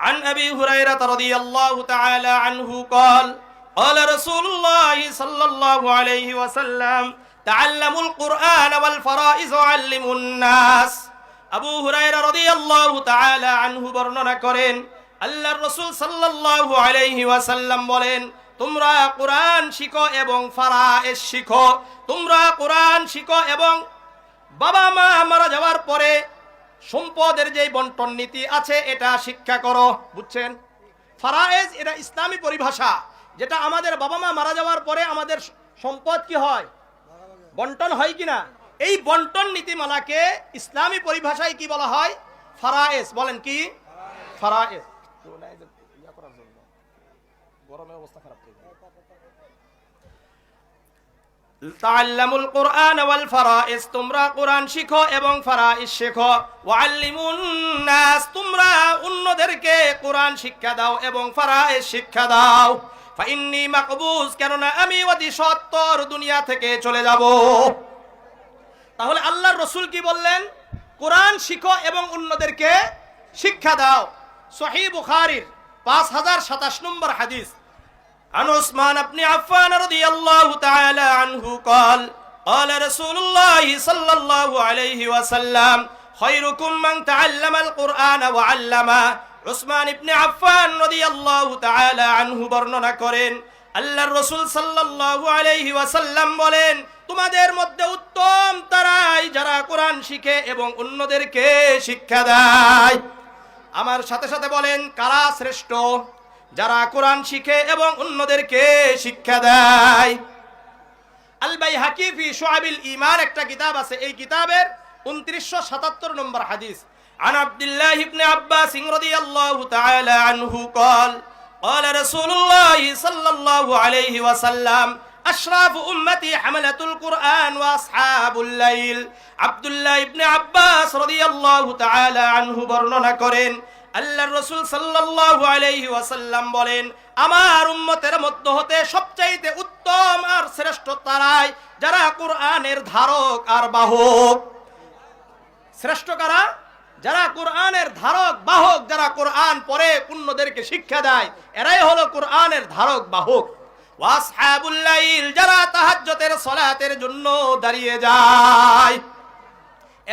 عن أبي هريرة رضي الله تعالى عنه قال قال رسول الله صلى الله عليه وسلم تعلموا القرآن والفرائض علموا الناس আবু হুরায়রা রাদিয়াল্লাহু তাআলা আনহু বর্ণনা করেন আল্লাহর রাসূল সাল্লাল্লাহু আলাইহি ওয়াসাল্লাম বলেন তোমরা কোরআন শিখো এবং ফারায়েজ শিখো তোমরা কোরআন শিখো এবং বাবা মা মারা যাওয়ার পরে সম্পদের যে বন্টন নীতি আছে, এটা শিক্ষা করো, বুঝছেন? ফারায়েজ এটা ইসলামী পরিভাষা, যেটা আমাদের বাবা মা মারা যাওয়ার পরে আমাদের সম্পদ কি হয়? বন্টন হয় কিনা? এই বন্টন নীতিমালাকে ইসলামী পরিভাষায় কি বলা হয়? ফারায়েজ, বলেন কি? ফারায়েজ। গরমের অবস্থা খারাপ তাআল্লামুল কোরআন ওয়াল ফারাইজ তোমরা কোরআন শিখো এবং ফারাইজ শেখো। ওয়াল্লিমুন নাস, তোমরা অন্যদেরকে কোরআন শিক্ষা দাও এবং ফারাইজ শিক্ষা দাও। ফাইন্নি মাকবুজ কেননা আমি অতি সত্তর দুনিয়া থেকে চলে যাব। তাহলে আল্লাহর রসুল কি বললেন? কোরআন শিখো এবং অন্যদেরকে শিক্ষা দাও। সহি বুখারির পাঁচ হাজার সাতাশ নম্বর হাদিস। আন ওসমান আপনি আফান রদিয়াল্লাহু তাআলা قال قال رسول الله صلى الله عليه وسلم خيركم من تعلم القرآن وعلمه উসমান ইবনে আফফান রাদিয়াল্লাহু তাআলা আনহু বর্ণনা করেন আল্লাহর রাসূল সাল্লাল্লাহু আলাইহি ওয়াসাল্লাম বলেন তোমাদের মধ্যে উত্তম তারাই যারা কোরআন শিখে এবং অন্যদেরকে শিক্ষা দেয় আমার সাথে সাথে বলেন কারা শ্রেষ্ঠ যারা কোরআন শিখে এবং অন্যদেরকে শিক্ষা দেয় আল বাই হাকিফি সোহাবিল ইমান একটা কিতাব আছে এই কিতাবের উনত্রিশশো সাতাত্তর নম্বর হাদিস عن عبد الله بن عباس رضي الله تعالى عنه قال قال رسول الله صلى الله عليه وسلم أشراف أمتي حملة القرآن وأصحاب الليل عبد الله بن عباس رضي الله تعالى عنه বর্ণনা করেন আল্লাহর রসুল সাল্লাল্লাহু আলাইহি ওয়াসাল্লাম বলেন, আমার উম্মতের মধ্য হতে সবচাইতে উত্তম আর শ্রেষ্ঠ তারাই যারা কোরআনের ধারক আর বাহক। শ্রেষ্ঠ কারা? যারা কোরআনের ধারক, বাহক, যারা কোরআন পরে অন্যদেরকে শিক্ষা দেয়, এরাই হলো কোরআনের ধারক, বাহক। ওয়াসহাবুল লাইল, যারা তাহাজ্জুদের সালাতের জন্য দাঁড়িয়ে যায়,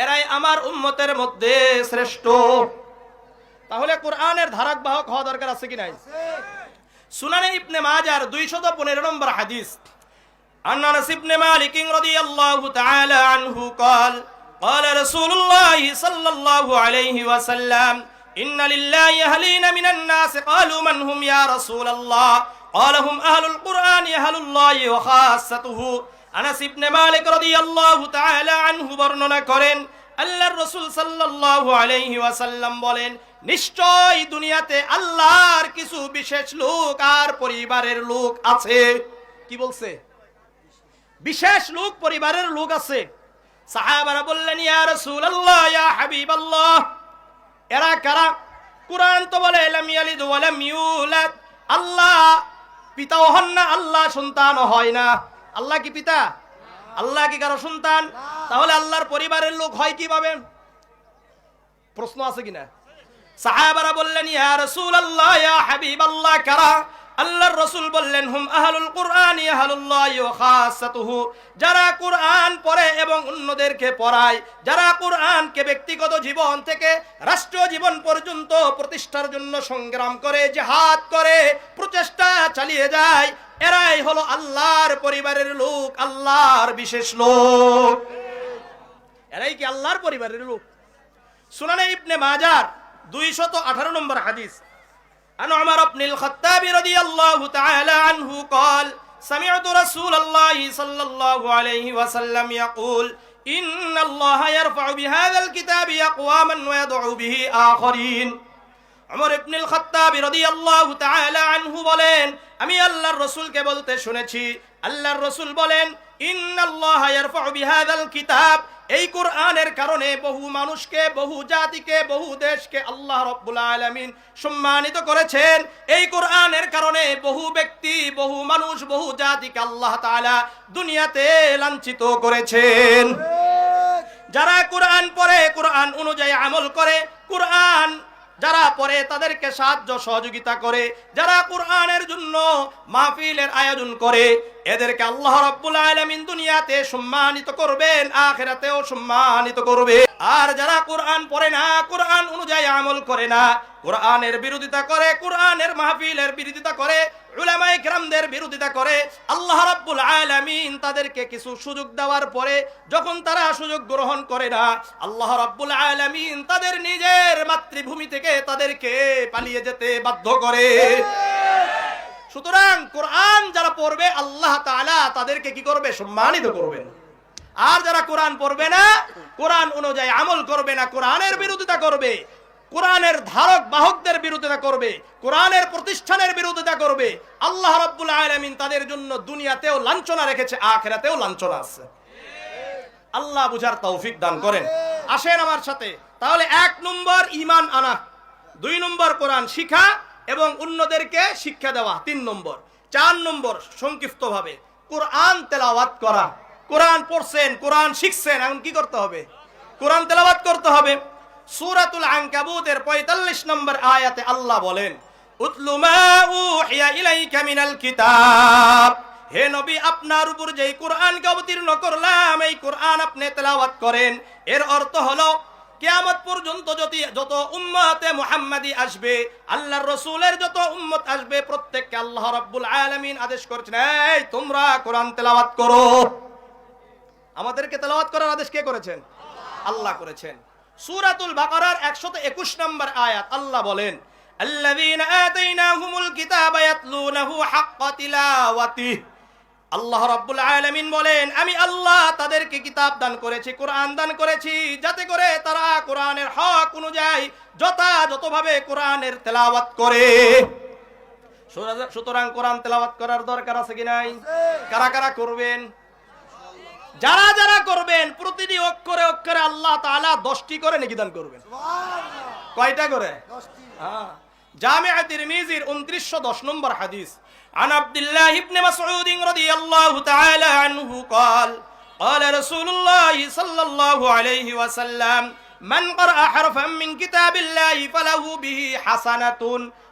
এরাই আমার উম্মতের মধ্যে শ্রেষ্ঠ। তাহলে কোরআনের ধারক বাহক হওয়া দরকার আছে কি নাই সুনানে ইবনে মাজার 215 নম্বর হাদিস عن انس بن مالك رضي الله تعالى عنه قال قال رسول الله صلى الله عليه وسلم إن لله أهلين من الناس قالوا من هم يا رسول الله قال هم أهل القرآن أهل الله وخاصته আনাস ইবনে মালিক রাদিয়াল্লাহু তাআলা আনহু বর্ণনা করেন আল্লাহর রাসূল সাল্লাল্লাহু আলাইহি ওয়াসাল্লাম বলেন নিশ্চয় দুনিয়াতে আল্লাহর কিছু বিশেষ লোক আর পরিবারের লোক আছে। কি বলছে? বিশেষ লোক, পরিবারের লোক আছে। সাহাবারা বললেন, ইয়া এরা কারা? কোরআন তো বলে, লাম ইয়ালিদ ওয়া লাম ইউলাদ। আল্লাহ পিতাও হন না, আল্লাহ সন্তানও হয় না। আল্লাহ কি পিতা? আল্লাহ কি কারও সন্তান? তাহলে আল্লাহর পরিবারের লোক হয় কীভাবে? প্রশ্ন আছে কিনা? সাহাবারা বললেন, ইয়া রাসূলুল্লাহ, ইয়া হাবিবাল্লাহ, কারা? আল্লাহর রসুল বললেন, হুম, আহলুল কুরআন, আহলুল্লাহ ওয়া খাসাতুহু। যারা কুরআন পড়ে এবং অন্যদেরকে পড়ায়, যারা কুরআনকে ব্যক্তিগত জীবন থেকে রাষ্ট্রীয় জীবন পর্যন্ত প্রতিষ্ঠার জন্য সংগ্রাম করে, জিহাদ করে, প্রচেষ্টা চালিয়ে যায়, এরাই হলো আল্লাহর পরিবারের লোক, আল্লাহর বিশেষ লোক। এরাই কি আল্লাহর পরিবারের লোক? সুনানে ইবনে মাজার দুইশত আঠারো নম্বর হাদিস عن عمر بن الخطاب رضي الله تعالى عنه قال سمعت رسول الله صلى الله عليه وسلم يقول إن الله يرفع بهذا الكتاب أقواما ويدعو به آخرين عمر بن الخطاب رضي الله تعالى عنه বলেন আমি আল্লাহর রাসূলকে বলতে শুনেছি আল্লাহর রাসূল বলেন ইন্নাল্লাহ ইয়ারফাউ বিহাযাল কিতাব এই কোরআনের কারণে বহু মানুষকে বহু জাতিকে বহু দেশকে আল্লাহ রব্বুল আলমিন সম্মানিত করেছেন। এই কোরআনের কারণে বহু ব্যক্তি বহু মানুষ বহু জাতিকে আল্লাহ তালা দুনিয়াতে লাঞ্ছিত করেছেন। যারা কোরআন পড়ে কোরআন অনুযায়ী আমল করে কোরআন যারা পরে তাদেরকে সাহায্য সহযোগিতা করে, যারা কোরআনের জন্য মাহফিলের আয়োজন করে, এদেরকে আল্লাহ রাব্বুল আলামিন দুনিয়াতে সম্মানিত করবেন, আখেরাতেও সম্মানিত করবে। আর যারা কোরআন পড়ে না, কোরআন অনুযায়ী আমল করে না, কোরআনের বিরোধিতা করে, কোরআনের মাহফিলের বিরোধিতা করে উলামায়ে কেরামদের বিরোধিতা করে, আল্লাহ রাব্বুল আলামিন তাদেরকে কিছু সুযোগ দেওয়ার পরে যখন তারা সুযোগ গ্রহণ করে না, আল্লাহ রাব্বুল আলামিন তাদের নিজের মাতৃভূমি থেকে তাদেরকে পালিয়ে যেতে বাধ্য করে। সুতরাং কোরআন যারা পড়বে, আল্লাহ তাআলা তাদেরকে কি করবে? সম্মানিত করবেন। আর যারা কোরআন পড়বে না, কোরআন অনুযায়ী আমল করবে না, কোরআনের বিরোধিতা করবে কোরআনের ধারক বাহকদের বিরোধিতা করবে, কোরআনের প্রতিষ্ঠানের বিরোধিতা করবে। আল্লাহ রাব্বুল আলামিন তাদের জন্য দুনিয়াতেও লাঞ্ছনা রেখেছে, আখিরাতেও লাঞ্ছনা আছে। আল্লাহ বুঝার তৌফিক দান করেন। আসেন আমার সাথে। তাহলে এক নম্বর ইমান আনা, দুই নম্বর কোরআন শিখা এবং অন্যদেরকে শিক্ষা দেওয়া, তিন নম্বর। চার নম্বর সংক্ষিপ্ত ভাবে কোরআন তেলাওয়াত করা। কোরআন পড়ছেন, কোরআন শিখছেন, এখন কি করতে হবে? কোরআন তেলাওয়াত করতে হবে। সূরাতুল আনকাবুতের 45 নম্বর আয়াতে আল্লাহ বলেন হে নবী, আপনার উপর যেই কোরআনকে অবতীর্ণ করলাম, এই কোরআন আপনি তেলাওয়াত করেন। এর অর্থ হলো, কিয়ামত পর্যন্ত যদি যত উম্মতে মুহাম্মাদি আসবে, আল্লাহর রসুলের যত উম্মত আসবে, প্রত্যেককে আল্লাহ রাব্বুল আলামিন আদেশ করেছেন, এই, তোমরা কোরআন তেলাওয়াত করো। আমাদেরকে তেলাওয়াত করার আদেশ কে করেছেন? আল্লাহ করেছেন। সূরাতুল বাকারার 121 নম্বর আয়াত আল্লাহ বলেন الذين آتيناهم الكتاب يتلونه حق تلاوته আল্লাহ রাব্বুল আলামিন বলেন আমি আল্লাহ তাদেরকে কিতাব দান করেছি কোরআন দান করেছি যাতে করে তারা কোরআনের হক অনুযায়ী যথাযথভাবে কোরআনের তেলাওয়াত করে সুতরাং- সুতরাং কোরআন তেলাওয়াত করার দরকার আছে কি নাই কারা কারা করবেন যারা যারা করবেন প্রতিটি অক্ষরে অক্ষরে আল্লাহ তাআলা দশটি করে নেকি দান করবেন কয়টা করে হ্যাঁ জামিআ তিরমিজির 2910 নম্বর হাদিস عن عبد الله بن مسعود رضي الله تعالى عنه قال قال رسول الله صلى الله عليه وسلم من قرأ حرفا من كتاب الله فله به حسنة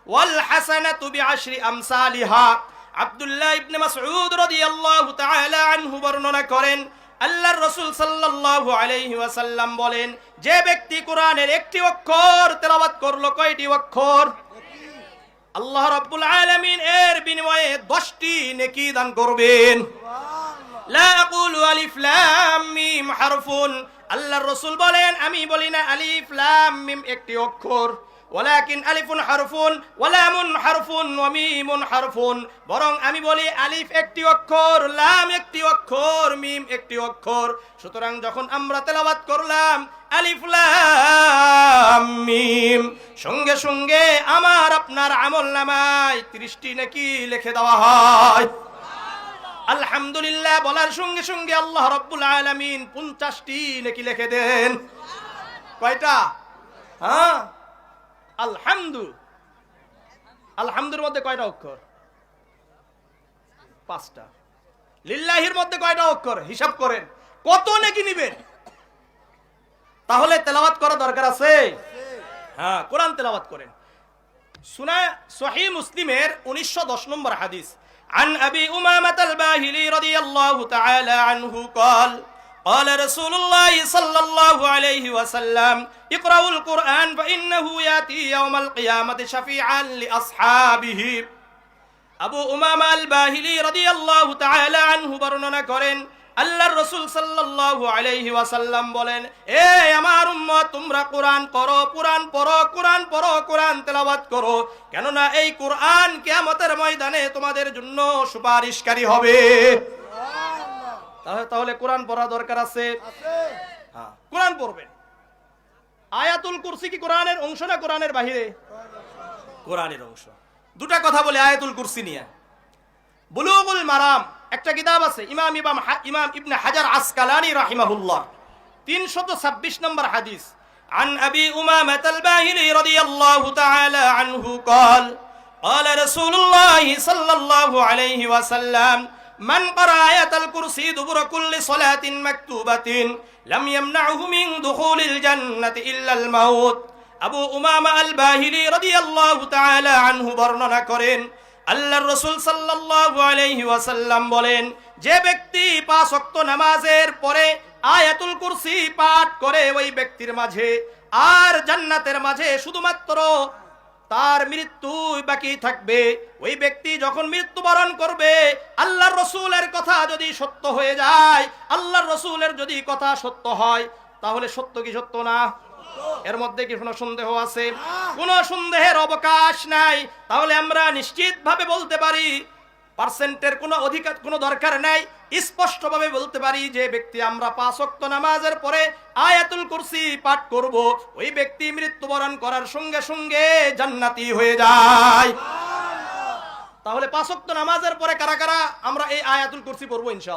والحسنة بعشر أمثالها আব্দুল্লাহ ইবনে মাসউদ রাদিয়াল্লাহু তাআলা আনহু বর্ণনা করেন আল্লাহর রাসূল সাল্লাল্লাহু আলাইহি ওয়াসাল্লাম বলেন যে ব্যক্তি কোরআনের একটি অক্ষর তেলাওয়াত করল কয়টি অক্ষর? আল্লাহ রাব্বুল আলামিন এর বিনিময়ে 10টি নেকি দান করবেন। লা আকুলু আলিফ লাম মিম হারফুন। আল্লাহর রাসূল বলেন আমি বলি না আলিফ লাম মিম একটি অক্ষর। ওয়ালাকিন আলিফুন হারফুন, ওয়ালামুন হারফুন, ওয়া মিমুন হারফুন। বরং আমি বলি আলিফ একটি অক্ষর, লাম একটি অক্ষর, মিম একটি অক্ষর। সুতরাং যখন আমরা তেলাওয়াত করলাম, আলিফ, লাম, মিম, সঙ্গে সঙ্গে আমার আপনার আমল নামায় 30টি নাকি লিখে দেওয়া হয়। আলহামদুলিল্লাহ বলার সঙ্গে সঙ্গে আল্লাহ রব্বুল আলামিন পঞ্চাশটি নাকি লিখে দেন। কয়টা? হ্যাঁ? আলহামদু আলহামদুর মধ্যে কয়টা অক্ষর পাঁচটা লিল্লাহির মধ্যে কয়টা অক্ষর হিসাব করেন কত নাকি নিবেন তাহলে তেলাওয়াত করা দরকার আছে হ্যাঁ কোরআন তেলাওয়াত করেন সুনা সহি মুসলিমের উনিশশো দশ নম্বর হাদিস عن أبي أمامة الباهلي رضي الله تعالى عنه قال قال رسول الله صلى الله عليه وسلم اقرأوا القرآن فإنه يأتي يوم القيامة شفيعا لأصحابه আবু উমামা আল বাহিলি রাদিয়াল্লাহু তাআলা আনহু বর্ণনা করেন আল্লাহর রাসূল সাল্লাল্লাহু আলাইহি ওয়াসাল্লাম বলেন এ আমার উম্মত তোমরা কোরআন পড়ো কোরআন পড়ো কোরআন পড়ো কোরআন তেলাওয়াত করো কেননা এই কোরআন কিয়ামতের ময়দানে তোমাদের জন্য সুপারিশকারী হবে তাহলে তাহলে কোরআন পড়া দরকার আছে হ্যাঁ কোরআন পড়বেন আয়াতুল কুরসি কি কোরআনের অংশ না কোরআনের বাহিরে কোরআনের অংশ দুটা কথা বলে আয়াতুল কুরসি নিয়ে বুলুগুল মারাম একটা কিতাব আছে ইমাম ইমাম হা- ইমাম ইবনে হাজার আসকালানি রাহিমাহুল্লাহ 326 নম্বর হাদিস عن أبي أمامة الباهلي رضي الله تعالى عنه قال قال رسول الله صلى الله عليه وسلم من قرأ آية الكرسي دبر كل صلاة مكتوبة لم يمنعه من دخول الجنة إلا الموت আবু উমামা আল বাহিলি রাদিয়াল্লাহু তাআলা আনহু বর্ণনা করেন আল্লাহর রাসূল সাল্লাল্লাহু আলাইহি ওয়াসাল্লাম বলেন যে ব্যক্তি পাঁচ ওয়াক্ত নামাজের পরে আয়াতুল কুরসি পাঠ করে ওই ব্যক্তির মাঝে আর জান্নাতের মাঝে শুধুমাত্র তার মৃত্যু বাকি থাকবে। ওই ব্যক্তি যখন মৃত্যুবরণ করবে, আল্লাহর রসুলের কথা যদি সত্য হয়ে যায়, আল্লাহর রসুলের যদি কথা সত্য হয়, তাহলে সত্য কি সত্য না? এর মধ্যে কি কোনো সন্দেহ আছে? কোনো সন্দেহের অবকাশ নাই। তাহলে আমরা নিশ্চিতভাবে বলতে পারি পার্সেন্টের কোনো অধিকার, কোনো দরকার নাই। স্পষ্টভাবে বলতে পারি যে ব্যক্তি আমরা পাঁচ অক্ত নামাজের পরে আয়াতুল কুরসি পাঠ করব, ওই ব্যক্তি মৃত্যুবরণ করার সঙ্গে সঙ্গে জান্নাতি হয়ে যায়। তাহলে পাঁচ অক্ত নামাজের পরে কারা কারা আমরা এই আয়াতুল কুরসি পড়ব ইনশাআল্লাহ।